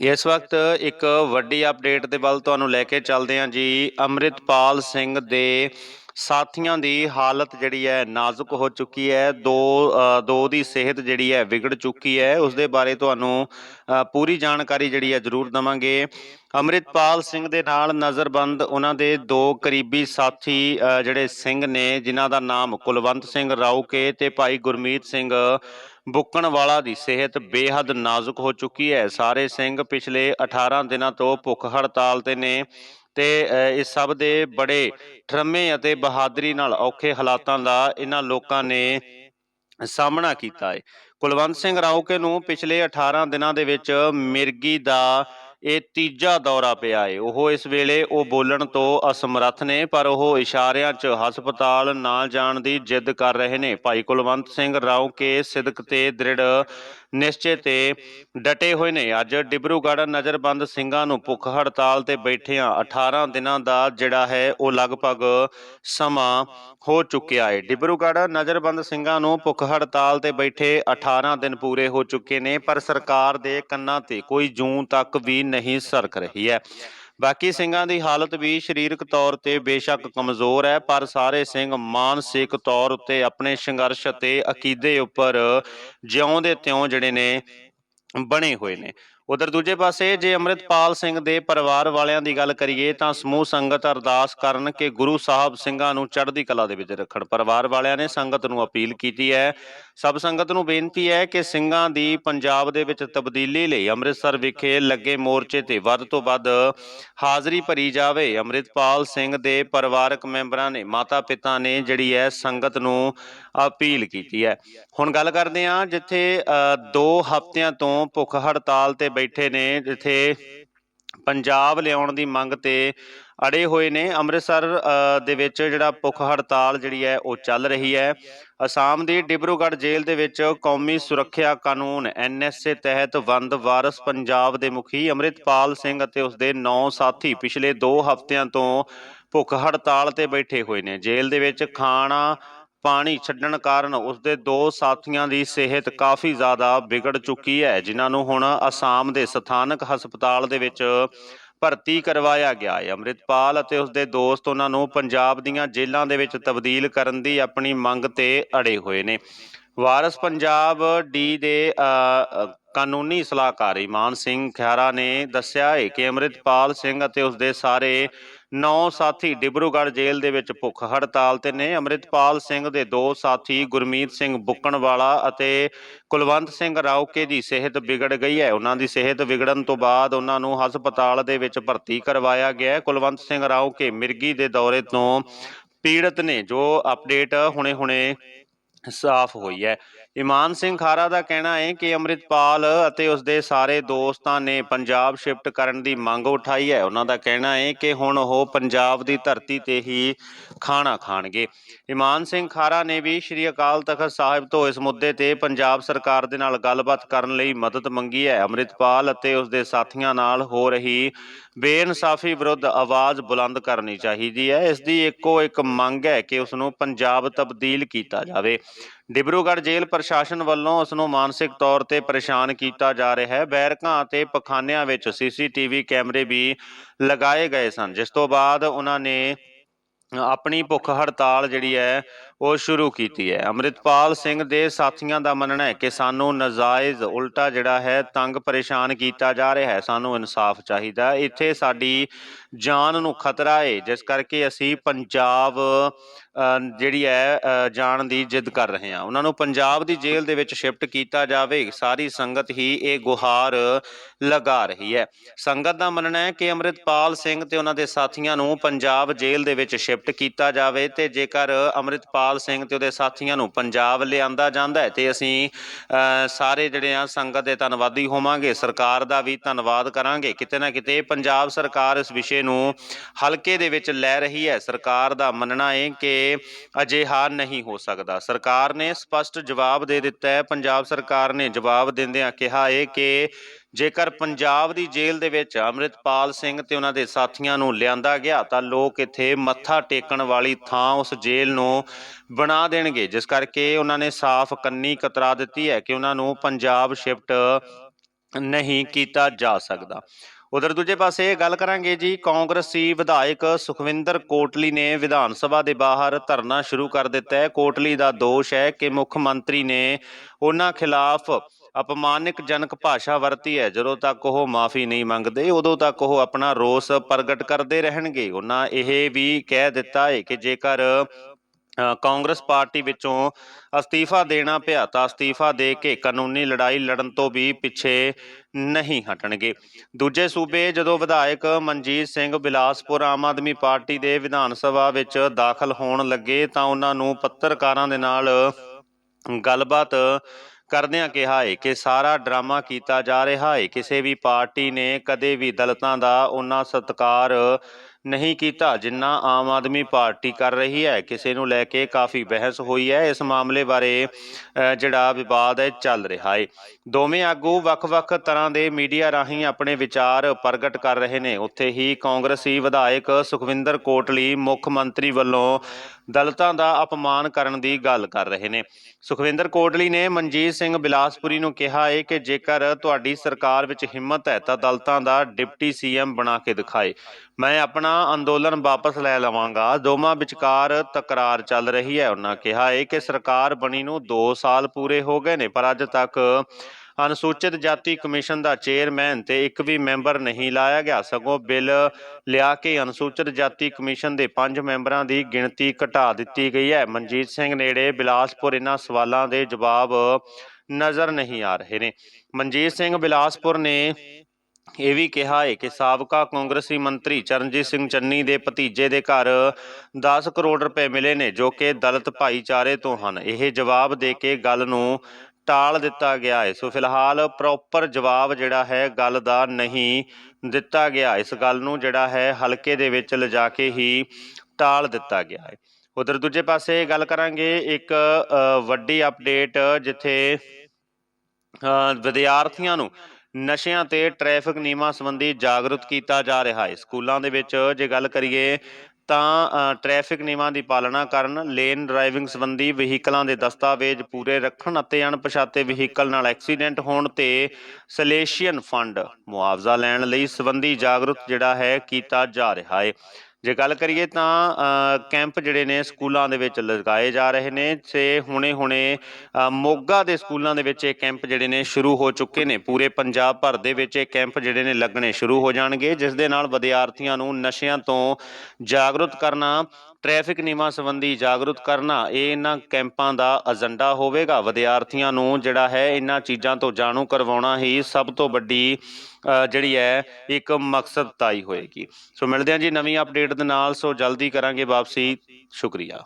ਇਸ ਵਕਤ ਇੱਕ ਵੱਡੀ ਅਪਡੇਟ ਦੇ ਵੱਲ ਤੁਹਾਨੂੰ ਲੈ ਕੇ ਚੱਲਦੇ ਹਾਂ ਜੀ। ਅੰਮ੍ਰਿਤਪਾਲ ਸਿੰਘ ਦੇ ਸਾਥੀਆਂ ਦੀ ਹਾਲਤ ਜਿਹੜੀ ਹੈ ਨਾਜ਼ੁਕ ਹੋ ਚੁੱਕੀ ਹੈ। ਦੋ ਦੋ ਦੀ ਸਿਹਤ ਜਿਹੜੀ ਹੈ ਵਿਗੜ ਚੁੱਕੀ ਹੈ। ਉਸ ਦੇ ਬਾਰੇ ਤੁਹਾਨੂੰ ਪੂਰੀ ਜਾਣਕਾਰੀ ਜਿਹੜੀ ਹੈ ਜ਼ਰੂਰ ਦਵਾਂਗੇ। ਅੰਮ੍ਰਿਤਪਾਲ ਸਿੰਘ ਦੇ ਨਾਲ ਨਜ਼ਰਬੰਦ ਉਹਨਾਂ ਦੇ ਦੋ ਕਰੀਬੀ ਸਾਥੀ ਜਿਹੜੇ ਸਿੰਘ ਨੇ, ਜਿਨ੍ਹਾਂ ਦਾ ਨਾਮ ਕੁਲਵੰਤ ਸਿੰਘ ਰਾਊਕੇ ਤੇ ਭਾਈ ਗੁਰਮੀਤ ਸਿੰਘ ਬੁੱਕਣ ਵਾਲਾ ਦੀ ਸਿਹਤ ਬੇਹੱਦ ਨਾਜ਼ੁਕ ਹੋ ਚੁੱਕੀ ਹੈ। ਸਾਰੇ ਸਿੰਘ ਪਿਛਲੇ 18 ਦਿਨਾਂ ਤੋਂ ਭੁੱਖ ਹੜਤਾਲ ਤੇ ਨੇ ਤੇ ਅ, ਇਸ ਸਭ ਦੇ ਬੜੇ ਠਰਮੇ ਅਤੇ ਬਹਾਦਰੀ ਨਾਲ ਔਖੇ ਹਾਲਾਤਾਂ ਦਾ ਇਹਨਾਂ ਲੋਕਾਂ ਨੇ ਸਾਹਮਣਾ ਕੀਤਾ ਹੈ। ਕੁਲਵੰਤ ਸਿੰਘ ਰਾਊਕੇ ਨੂੰ ਪਿਛਲੇ 18 ਦਿਨਾਂ ਦੇ ਵਿੱਚ ਮਿਰਗੀ ਦਾ ਇਹ ਤੀਜਾ ਦੌਰਾ ਪਿਆ ਏ। ਉਹ ਇਸ ਵੇਲੇ ਉਹ ਬੋਲਣ ਤੋਂ ਅਸਮਰੱਥ ਨੇ, ਪਰ ਉਹ ਇਸ਼ਾਰਿਆਂ 'ਚ ਹਸਪਤਾਲ ਨਾ ਜਾਣ ਦੀ ਜਿੱਦ ਕਰ ਰਹੇ ਨੇ। ਭਾਈ ਕੁਲਵੰਤ ਸਿੰਘ ਰਾਓ ਕੇ ਸਿਦਕ ਤੇ ਦ੍ਰਿੜ ਨਿਸ਼ਚੇ ਤੇ ਡਟੇ ਹੋਏ ਨੇ। ਅੱਜ ਡਿਬਰੂਗੜ੍ਹ ਨਜ਼ਰਬੰਦ ਸਿੰਘਾਂ ਨੂੰ ਭੁੱਖ ਹੜਤਾਲ ਤੇ ਬੈਠਿਆਂ 18 ਦਿਨਾਂ ਦਾ ਜਿਹੜਾ ਹੈ ਉਹ ਲਗਭਗ ਸਮਾਂ ਹੋ ਚੁੱਕਿਆ ਹੈ। ਡਿਬਰੂਗੜ੍ਹ ਨਜ਼ਰਬੰਦ ਸਿੰਘਾਂ ਨੂੰ ਭੁੱਖ ਹੜਤਾਲ ਤੇ ਬੈਠੇ 18 ਦਿਨ ਪੂਰੇ ਹੋ ਚੁੱਕੇ ਨੇ, ਪਰ ਸਰਕਾਰ ਦੇ ਕੰਨਾਂ ਤੇ ਕੋਈ ਜੂਨ ਤੱਕ ਵੀ ਨਹੀਂ ਸਰਕ ਰਹੀ ਹੈ। ਬਾਕੀ ਸਿੰਘਾਂ ਦੀ ਹਾਲਤ ਵੀ ਸਰੀਰਕ ਤੌਰ ਤੇ ਬੇਸ਼ੱਕ ਕਮਜ਼ੋਰ ਹੈ, ਪਰ ਸਾਰੇ ਸਿੰਘ ਮਾਨਸਿਕ ਤੌਰ ਉੱਤੇ ਆਪਣੇ ਸੰਘਰਸ਼ ਅਤੇ ਅਕੀਦੇ ਉੱਪਰ ਜਿਉਂ ਦੇ ਤਿਉਂ ਜਿਹੜੇ ਨੇ ਬਣੇ ਹੋਏ ਨੇ। ਉਧਰ ਦੂਜੇ ਪਾਸੇ ਜੇ ਅੰਮ੍ਰਿਤਪਾਲ ਸਿੰਘ ਦੇ ਪਰਿਵਾਰ ਵਾਲਿਆਂ ਦੀ ਗੱਲ ਕਰੀਏ ਤਾਂ ਸਮੂਹ ਸੰਗਤ ਅਰਦਾਸ ਕਰਨ ਕਿ ਗੁਰੂ ਸਾਹਿਬ ਸਿੰਘਾਂ ਨੂੰ ਚੜ੍ਹਦੀ ਕਲਾ ਦੇ ਵਿੱਚ ਰੱਖਣ। ਪਰਿਵਾਰ ਵਾਲਿਆਂ ਨੇ ਸੰਗਤ ਨੂੰ ਅਪੀਲ ਕੀਤੀ ਹੈ। ਸਭ ਸੰਗਤ ਨੂੰ ਬੇਨਤੀ ਹੈ ਕਿ ਸਿੰਘਾਂ ਦੀ ਪੰਜਾਬ ਦੇ ਵਿੱਚ ਤਬਦੀਲੀ ਲਈ ਅੰਮ੍ਰਿਤਸਰ ਵਿਖੇ ਲੱਗੇ ਮੋਰਚੇ ਤੇ ਵੱਧ ਤੋਂ ਵੱਧ ਹਾਜ਼ਰੀ ਭਰੀ ਜਾਵੇ। ਅੰਮ੍ਰਿਤਪਾਲ ਸਿੰਘ ਦੇ ਪਰਿਵਾਰਕ ਮੈਂਬਰਾਂ ਨੇ ਮਾਤਾ ਪਿਤਾ ਨੇ ਜਿਹੜੀ ਹੈ ਸੰਗਤ ਨੂੰ ਅਪੀਲ ਕੀਤੀ ਹੈ। ਹੁਣ ਗੱਲ ਕਰਦੇ ਹਾਂ ਜਿੱਥੇ ਅ, ਦੋ ਹਫ਼ਤਿਆਂ ਤੋਂ ਭੁੱਖ ਹੜਤਾਲ ਤੇ ਬੈਠੇ ਨੇ, ਜਿੱਥੇ ਪੰਜਾਬ ਲਿਆਉਣ ਦੀ ਮੰਗ ਤੇ ਅੜੇ ਹੋਏ ਨੇ। ਅੰਮ੍ਰਿਤਸਰ ਦੇ ਵਿੱਚ ਜਿਹੜਾ ਭੁੱਖ ਹੜਤਾਲ ਜਿਹੜੀ ਹੈ, ਉਹ ਚੱਲ ਰਹੀ ਹੈ। ਅਸਾਮ ਦੀ ਡਿਬਰੂਗੜ੍ਹ ਜੇਲ੍ਹ ਦੇ ਵਿੱਚ ਕੌਮੀ ਸੁਰੱਖਿਆ ਕਾਨੂੰਨ ਐਨਐਸਏ ਤਹਿਤ ਵੰਦ ਵਾਰਸ ਪੰਜਾਬ ਦੇ ਮੁਖੀ ਅੰਮ੍ਰਿਤਪਾਲ ਸਿੰਘ ਅਤੇ ਉਸਦੇ 9 ਸਾਥੀ ਪਿਛਲੇ 2 ਹਫ਼ਤਿਆਂ ਤੋਂ ਭੁੱਖ ਹੜਤਾਲ ਤੇ ਬੈਠੇ ਹੋਏ ਨੇ। ਜੇਲ੍ਹ ਦੇ ਵਿੱਚ ਖਾਣਾ ਪਾਣੀ ਛੱਡਣ ਕਾਰਨ ਉਸਦੇ ਦੋ ਸਾਥੀਆਂ ਦੀ ਸਿਹਤ ਕਾਫੀ ਜ਼ਿਆਦਾ ਵਿਗੜ ਚੁੱਕੀ ਹੈ, ਜਿਨ੍ਹਾਂ ਨੂੰ ਹੁਣ ਅਸਾਮ ਦੇ ਸਥਾਨਕ ਹਸਪਤਾਲ ਦੇ ਵਿੱਚ ਭਰਤੀ ਕਰਵਾਇਆ ਗਿਆ ਹੈ। ਅੰਮ੍ਰਿਤਪਾਲ ਅਤੇ ਉਸਦੇ ਦੋਸਤ ਉਹਨਾਂ ਨੂੰ ਪੰਜਾਬ ਦੀਆਂ ਜੇਲ੍ਹਾਂ ਦੇ ਵਿੱਚ ਤਬਦੀਲ ਕਰਨ ਦੀ ਆਪਣੀ ਮੰਗ ਤੇ ਅੜੇ ਹੋਏ ਨੇ। ਵਾਰਸ ਪੰਜਾਬ ਡੀ ਦੇ ਕਾਨੂੰਨੀ ਸਲਾਹਕਾਰ ਇਮਾਨ ਸਿੰਘ ਖਿਆਰਾ ਨੇ ਦੱਸਿਆ ਹੈ ਕਿ ਅੰਮ੍ਰਿਤਪਾਲ ਸਿੰਘ ਅਤੇ ਉਸਦੇ ਸਾਰੇ ਨੌ ਸਾਥੀ ਡਿਬਰੂਗੜ੍ਹ ਜੇਲ੍ਹ ਦੇ ਵਿੱਚ ਭੁੱਖ ਹੜਤਾਲ ਤੇ ਨੇ। ਅੰਮ੍ਰਿਤਪਾਲ ਸਿੰਘ ਦੇ ਦੋ ਸਾਥੀ ਗੁਰਮੀਤ ਸਿੰਘ ਬੁੱਕਣ ਵਾਲਾ ਅਤੇ ਕੁਲਵੰਤ ਸਿੰਘ ਰਾਉਕੇ ਦੀ ਸਿਹਤ ਵਿਗੜ ਗਈ ਹੈ। ਉਹਨਾਂ ਦੀ ਸਿਹਤ ਵਿਗੜਨ ਤੋਂ ਬਾਅਦ ਉਹਨਾਂ ਨੂੰ ਹਸਪਤਾਲ ਦੇ ਵਿੱਚ ਭਰਤੀ ਕਰਵਾਇਆ ਗਿਆ ਹੈ। ਕੁਲਵੰਤ ਸਿੰਘ ਰਾਉਕੇ ਮਿਰਗੀ ਦੇ ਦੌਰੇ ਤੋਂ ਪੀੜਤ ਨੇ, ਜੋ ਅਪਡੇਟ ਹੁਣੇ-ਹੁਣੇ ਸਾਫ਼ ਹੋਈ ਹੈ। ਇਮਾਨ ਸਿੰਘ ਖਾਰਾ ਦਾ ਕਹਿਣਾ ਹੈ ਕਿ ਅੰਮ੍ਰਿਤਪਾਲ ਅਤੇ ਉਸਦੇ ਸਾਰੇ ਦੋਸਤਾਂ ਨੇ ਪੰਜਾਬ ਸ਼ਿਫਟ ਕਰਨ ਦੀ ਮੰਗ ਉਠਾਈ ਹੈ। ਉਹਨਾਂ ਦਾ ਕਹਿਣਾ ਹੈ ਕਿ ਹੁਣ ਉਹ ਪੰਜਾਬ ਦੀ ਧਰਤੀ ਤੇ ਹੀ ਖਾਣਾ ਖਾਣਗੇ। ਇਮਾਨ ਸਿੰਘ ਖਾਰਾ ਨੇ ਵੀ ਸ਼੍ਰੀ ਅਕਾਲ ਤਖਤ ਸਾਹਿਬ ਤੋਂ ਇਸ ਮੁੱਦੇ ਤੇ ਪੰਜਾਬ ਸਰਕਾਰ ਦੇ ਨਾਲ ਗੱਲਬਾਤ ਕਰਨ ਲਈ ਮਦਦ ਮੰਗੀ ਹੈ। ਅੰਮ੍ਰਿਤਪਾਲ ਅਤੇ ਉਸਦੇ ਸਾਥੀਆਂ ਨਾਲ ਹੋ ਰਹੀ ਬੇਇਨਸਾਫੀ ਵਿਰੁੱਧ ਆਵਾਜ਼ ਬੁਲੰਦ ਕਰਨੀ ਚਾਹੀਦੀ ਹੈ। ਇਸ ਦੀ ਇੱਕੋ ਇੱਕ ਮੰਗ ਹੈ ਕਿ ਉਸ ਨੂੰ ਪੰਜਾਬ ਤਬਦੀਲ ਕੀਤਾ ਜਾਵੇ। ਡਿਬਰੂਗੜ੍ਹ ਜੇਲ੍ਹ ਪ੍ਰਸ਼ਾਸਨ ਵੱਲੋਂ ਉਸ ਨੂੰ ਮਾਨਸਿਕ ਤੌਰ ਤੇ ਪਰੇਸ਼ਾਨ ਕੀਤਾ ਜਾ ਰਿਹਾ ਹੈ। ਬੈਰਕਾਂ ਅਤੇ ਪਖਾਨਿਆਂ ਵਿੱਚ ਸੀਸੀਟੀਵੀ ਕੈਮਰੇ ਵੀ ਲਗਾਏ ਗਏ ਸਨ। ਜਿਸ ਤੋਂ ਬਾਅਦ ਉਹਨਾਂ ਨੇ ਆਪਣੀ ਭੁੱਖ ਹੜਤਾਲ ਜਿਹੜੀ ਹੈ ਉਹ ਸ਼ੁਰੂ ਕੀਤੀ ਹੈ। ਅੰਮ੍ਰਿਤਪਾਲ ਸਿੰਘ ਦੇ ਸਾਥੀਆਂ ਦਾ ਮੰਨਣਾ ਹੈ ਕਿ ਸਾਨੂੰ ਨਜਾਇਜ਼ ਉਲਟਾ ਜਿਹੜਾ ਹੈ, ਤੰਗ ਪਰੇਸ਼ਾਨ ਕੀਤਾ ਜਾ ਰਿਹਾ ਹੈ। ਸਾਨੂੰ ਇਨਸਾਫ ਚਾਹੀਦਾ ਇੱਥੇ ਸਾਡੀ ਜਾਨ ਨੂੰ ਖਤਰਾ ਹੈ ਜਿਸ ਕਰਕੇ ਅਸੀਂ ਪੰਜਾਬ ਜਿਹੜੀ ਹੈ ਜਾਣ ਦੀ ਜਿੱਦ ਕਰ ਰਹੇ ਹਾਂ। ਉਹਨਾਂ ਨੂੰ ਪੰਜਾਬ ਦੀ ਜੇਲ੍ਹ ਦੇ ਵਿੱਚ ਸ਼ਿਫਟ ਕੀਤਾ ਜਾਵੇ। ਸਾਰੀ ਸੰਗਤ ਹੀ ਇਹ ਗੁਹਾਰ ਲਗਾ ਰਹੀ ਹੈ। ਸੰਗਤ ਦਾ ਮੰਨਣਾ ਹੈ ਕਿ ਅੰਮ੍ਰਿਤਪਾਲ ਸਿੰਘ ਤੇ ਉਹਨਾਂ ਦੇ ਸਾਥੀਆਂ ਨੂੰ ਪੰਜਾਬ ਜੇਲ੍ਹ ਦੇ ਵਿੱਚ ਸ਼ਿਫਟ ਕੀਤਾ ਜਾਵੇ ਤੇ ਜੇਕਰ ਅੰਮ੍ਰਿਤਪਾਲ ਸਿੰਘ ਤੇ ਉਹਦੇ ਸਾਥੀਆਂ ਨੂੰ ਪੰਜਾਬ ਲਿਆਂਦਾ ਜਾਂਦਾ ਹੈ ਤੇ ਅਸੀਂ ਸਾਰੇ ਜਿਹੜੇ ਆ ਸੰਗਤ ਦੇ ਧੰਨਵਾਦੀ ਹੋਵਾਂਗੇ। ਸਰਕਾਰ ਦਾ ਵੀ ਧੰਨਵਾਦ ਕਰਾਂਗੇ। ਕਿਤੇ ਨਾ ਕਿਤੇ ਪੰਜਾਬ ਸਰਕਾਰ ਇਸ ਵਿਸ਼ੇ ਨੂੰ ਹਲਕੇ ਦੇ ਵਿੱਚ ਲੈ ਰਹੀ ਹੈ। ਸਰਕਾਰ ਦਾ ਮੰਨਣਾ ਹੈ ਕਿ ਅਜਿਹਾ ਨਹੀਂ ਹੋ ਸਕਦਾ। ਸਰਕਾਰ ਨੇ ਸਪਸ਼ਟ ਜਵਾਬ ਦੇ ਦਿੱਤਾ ਹੈ। ਪੰਜਾਬ ਸਰਕਾਰ ਨੇ ਜਵਾਬ ਦਿੰਦਿਆਂ ਕਿਹਾ ਹੈ ਕਿ ਜੇਕਰ ਪੰਜਾਬ ਦੀ ਜੇਲ੍ਹ ਦੇ ਵਿੱਚ ਅੰਮ੍ਰਿਤਪਾਲ ਸਿੰਘ ਤੇ ਉਹਨਾਂ ਦੇ ਸਾਥੀਆਂ ਨੂੰ ਲਿਆਂਦਾ ਗਿਆ, ਤਾਂ ਲੋਕ ਇੱਥੇ ਮੱਥਾ ਟੇਕਣ ਵਾਲੀ ਥਾਂ ਉਸ ਜੇਲ੍ਹ ਨੂੰ ਬਣਾ ਦੇਣਗੇ, ਜਿਸ ਕਰਕੇ ਉਹਨਾਂ ਨੇ ਸਾਫ਼ ਕੰਨੀ ਕਤਰਾ ਦਿੱਤੀ ਹੈ ਕਿ ਉਹਨਾਂ ਨੂੰ ਪੰਜਾਬ ਸ਼ਿਫਟ ਨਹੀਂ ਕੀਤਾ ਜਾ ਸਕਦਾ। ਉਧਰ ਦੂਜੇ ਪਾਸੇ ਗੱਲ ਕਰਾਂਗੇ ਜੀ, ਕਾਂਗਰਸੀ ਵਿਧਾਇਕ ਸੁਖਵਿੰਦਰ ਕੋਟਲੀ ਨੇ ਵਿਧਾਨ ਸਭਾ ਦੇ ਬਾਹਰ ਧਰਨਾ ਸ਼ੁਰੂ ਕਰ ਦਿੱਤਾ ਹੈ। ਕੋਟਲੀ ਦਾ ਦੋਸ਼ ਹੈ ਕਿ ਮੁੱਖ ਮੰਤਰੀ ਨੇ ਉਹਨਾਂ ਖਿਲਾਫ ਅਪਮਾਨਿਕਜਨਕ ਭਾਸ਼ਾ ਵਰਤੀ ਹੈ। ਜਦੋਂ ਤੱਕ ਉਹ ਮਾਫੀ ਨਹੀਂ ਮੰਗਦੇ, ਉਦੋਂ ਤੱਕ ਉਹ ਆਪਣਾ ਰੋਸ ਪ੍ਰਗਟ ਕਰਦੇ ਰਹਿਣਗੇ। ਉਹਨਾਂ ਇਹ ਵੀ ਕਹਿ ਦਿੱਤਾ ਹੈ ਕਿ ਜੇਕਰ ਕਾਂਗਰਸ ਪਾਰਟੀ ਵਿੱਚੋਂ ਅਸਤੀਫਾ ਦੇਣਾ ਪਿਆ, ਤਾਂ ਅਸਤੀਫਾ ਦੇ ਕੇ ਕਾਨੂੰਨੀ ਲੜਾਈ ਲੜਨ ਤੋਂ ਵੀ ਪਿੱਛੇ ਨਹੀਂ ਹਟਣਗੇ। ਦੂਜੇ ਸੂਬੇ ਜਦੋਂ ਵਿਧਾਇਕ ਮਨਜੀਤ ਸਿੰਘ ਬਿਲਾਸਪੁਰ ਆਮ ਆਦਮੀ ਪਾਰਟੀ ਦੇ ਵਿਧਾਨ ਸਭਾ ਵਿੱਚ ਦਾਖਲ ਹੋਣ ਲੱਗੇ, ਤਾਂ ਉਹਨਾਂ ਨੂੰ ਪੱਤਰਕਾਰਾਂ ਦੇ ਨਾਲ ਗੱਲਬਾਤ ਕਰਦਿਆਂ ਕਿਹਾ ਹੈ ਕਿ ਸਾਰਾ ਡਰਾਮਾ ਕੀਤਾ ਜਾ ਰਿਹਾ ਹੈ ਕਿਸੇ ਵੀ ਪਾਰਟੀ ਨੇ ਕਦੇ ਵੀ ਦਲਤਾਂ ਦਾ ਉਹਨਾਂ ਸਤਿਕਾਰ ਨਹੀਂ ਕੀਤਾ ਜਿੰਨਾ ਆਮ ਆਦਮੀ ਪਾਰਟੀ ਕਰ ਰਹੀ ਹੈ। ਕਿਸੇ ਨੂੰ ਲੈ ਕੇ ਕਾਫੀ ਬਹਿਸ ਹੋਈ ਹੈ। ਇਸ ਮਾਮਲੇ ਬਾਰੇ ਜਿਹੜਾ ਵਿਵਾਦ ਹੈ, ਚੱਲ ਰਿਹਾ ਹੈ ਦੋਵੇਂ ਆਗੂ ਵੱਖ-ਵੱਖ ਤਰ੍ਹਾਂ ਦੇ ਮੀਡੀਆ ਰਾਹੀਂ ਆਪਣੇ ਵਿਚਾਰ ਪ੍ਰਗਟ ਕਰ ਰਹੇ ਨੇ। ਉੱਥੇ ਹੀ ਕਾਂਗਰਸੀ ਵਿਧਾਇਕ ਸੁਖਵਿੰਦਰ ਕੋਟਲੀ ਮੁੱਖ ਮੰਤਰੀ ਵੱਲੋਂ ਦਲਤਾਂ ਦਾ ਅਪਮਾਨ ਕਰਨ ਦੀ ਗੱਲ ਕਰ ਰਹੇ ਨੇ। ਸੁਖਵਿੰਦਰ ਕੋਟਲੀ ਨੇ ਮਨਜੀਤ ਸਿੰਘ ਬਿਲਾਸਪੁਰੀ ਨੂੰ ਕਿਹਾ ਹੈ ਕਿ ਜੇਕਰ ਤੁਹਾਡੀ ਸਰਕਾਰ ਵਿੱਚ ਹਿੰਮਤ ਹੈ ਤਾਂ ਦਲਤਾਂ ਦਾ ਡਿਪਟੀ ਸੀਐਮ ਬਣਾ ਕੇ ਦਿਖਾਏ। ਮੈਂ ਆਪਣਾ ਅੰਦੋਲਨ ਵਾਪਸ ਲੈ ਲਵਾਂਗਾ। ਦੋਵਾਂ ਵਿਚਕਾਰ ਤਕਰਾਰ ਚੱਲ ਰਹੀ ਹੈ। ਉਹਨਾਂ ਕਿਹਾ ਹੈ ਕਿ ਸਰਕਾਰ ਬਣੀ ਨੂੰ 2 ਸਾਲ ਪੂਰੇ ਹੋ ਗਏ ਨੇ, ਪਰ ਅੱਜ ਤੱਕ ਅਨੁਸੂਚਿਤ ਜਾਤੀ ਕਮਿਸ਼ਨ ਦਾ ਚੇਅਰਮੈਨ ਤੇ ਇੱਕ ਵੀ ਮੈਂਬਰ ਨਹੀਂ ਲਾਇਆ ਗਿਆ। ਸਗੋਂ ਬਿੱਲ ਲਿਆ ਕੇ ਅਨੁਸੂਚਿਤ ਜਾਤੀ ਕਮਿਸ਼ਨ ਦੇ 5 ਮੈਂਬਰਾਂ ਦੀ ਗਿਣਤੀ ਘਟਾ ਦਿੱਤੀ ਗਈ ਹੈ। ਮਨਜੀਤ ਸਿੰਘ ਨੇੜੇ ਬਿਲਾਸਪੁਰ ਇਹਨਾਂ ਸਵਾਲਾਂ ਦੇ ਜਵਾਬ ਨਜ਼ਰ ਨਹੀਂ ਆ ਰਹੇ ਨੇ। ਮਨਜੀਤ ਸਿੰਘ, ਬਿਲਾਸਪੁਰ ਨੇ ਇਹ ਵੀ ਕਿਹਾ ਹੈ ਕਿ ਸਾਬਕਾ ਕਾਂਗਰਸੀ ਮੰਤਰੀ ਚਰਨਜੀਤ ਸਿੰਘ ਚੰਨੀ ਦੇ ਭਤੀਜੇ ਦੇ ਘਰ 10 ਕਰੋੜ ਰੁਪਏ ਮਿਲੇ ਨੇ, ਜੋ ਕਿ ਦਲਿਤ ਭਾਈਚਾਰੇ ਤੋਂ ਹਨ। ਇਹ ਜਵਾਬ ਦੇ ਕੇ ਗੱਲ ਨੂੰ ਟਾਲ ਦਿੱਤਾ ਗਿਆ ਹੈ। ਸੋ ਫਿਲਹਾਲ ਪ੍ਰੋਪਰ ਜਵਾਬ ਜਿਹੜਾ ਹੈ, ਗੱਲ ਦਾ ਨਹੀਂ ਦਿੱਤਾ ਗਿਆ। ਇਸ ਗੱਲ ਨੂੰ ਜਿਹੜਾ ਹੈ, ਹਲਕੇ ਦੇ ਵਿੱਚ ਲਿਜਾ ਕੇ ਹੀ ਟਾਲ ਦਿੱਤਾ ਗਿਆ ਹੈ। ਉਧਰ ਦੂਜੇ ਪਾਸੇ ਗੱਲ ਕਰਾਂਗੇ ਇੱਕ ਵੱਡੀ ਅਪਡੇਟ ਜਿੱਥੇ ਵਿਦਿਆਰਥੀਆਂ ਨੂੰ ਨਸ਼ਿਆਂ ਤੇ ਟ੍ਰੈਫਿਕ ਨਿਯਮਾਂ ਸੰਬੰਧੀ ਜਾਗਰੂਕ ਕੀਤਾ ਜਾ ਰਿਹਾ ਹੈ। ਸਕੂਲਾਂ ਦੇ ਵਿੱਚ ਜੇ ਗੱਲ ਕਰੀਏ ਤਾਂ ਅ, ਟ੍ਰੈਫਿਕ ਨਿਯਮਾਂ ਦੀ ਪਾਲਣਾ ਕਰਨ ਲੇਨ ਡਰਾਈਵਿੰਗ ਸੰਬੰਧੀ ਵਹੀਕਲਾਂ ਦੇ ਦਸਤਾਵੇਜ਼ ਪੂਰੇ ਰੱਖਣ ਅਤੇ ਅਣਪਛਾਤੇ ਵਹੀਕਲ ਨਾਲ ਐਕਸੀਡੈਂਟ ਹੋਣ ਤੇ ਸਲੇਸ਼ੀਅਨ ਫੰਡ ਮੁਆਵਜ਼ਾ ਲੈਣ ਲਈ ਸੰਬੰਧੀ ਜਾਗਰੂਕ ਜਿਹੜਾ ਹੈ ਕੀਤਾ ਜਾ ਰਿਹਾ ਹੈ। ਜੇ ਗੱਲ ਕਰੀਏ ਤਾਂ ਕੈਂਪ ਜਿਹੜੇ ਨੇ ਸਕੂਲਾਂ ਦੇ ਵਿੱਚ ਲਗਾਏ ਜਾ ਰਹੇ ਨੇ, ਤੇ ਹੁਣੇ-ਹੁਣੇ ਮੋਗਾ ਦੇ ਸਕੂਲਾਂ ਦੇ ਵਿੱਚ ਇਹ ਕੈਂਪ ਜਿਹੜੇ ਨੇ ਸ਼ੁਰੂ ਹੋ ਚੁੱਕੇ ਨੇ। ਪੂਰੇ ਪੰਜਾਬ ਭਰ ਦੇ ਵਿੱਚ ਇਹ ਕੈਂਪ ਜਿਹੜੇ ਨੇ ਲੱਗਣੇ ਸ਼ੁਰੂ ਹੋ ਜਾਣਗੇ, ਜਿਸ ਦੇ ਨਾਲ ਵਿਦਿਆਰਥੀਆਂ ਨੂੰ ਨਸ਼ਿਆਂ ਤੋਂ ਜਾਗਰੂਕ ਕਰਨਾ ਟ੍ਰੈਫਿਕ ਨਿਯਮਾਂ ਸੰਬੰਧੀ ਜਾਗਰੂਕ ਕਰਨਾ ਇਹ ਇਹਨਾਂ ਕੈਂਪਾਂ ਦਾ ਏਜੰਡਾ ਹੋਵੇਗਾ। ਵਿਦਿਆਰਥੀਆਂ ਨੂੰ ਜਿਹੜਾ ਹੈ ਇਹਨਾਂ ਚੀਜ਼ਾਂ ਤੋਂ ਜਾਣੂ ਕਰਵਾਉਣਾ ਹੀ ਸਭ ਤੋਂ ਵੱਡੀ ਜਿਹੜੀ ਹੈ, ਇੱਕ ਮਕਸਦ ਤਾਈ ਹੋਏਗੀ। ਸੋ ਮਿਲਦੇ ਹਾਂ ਜੀ ਨਵੀਂ ਅਪਡੇਟ ਦੇ ਨਾਲ। ਸੋ ਜਲਦੀ ਕਰਾਂਗੇ ਵਾਪਸੀ। ਸ਼ੁਕਰੀਆ।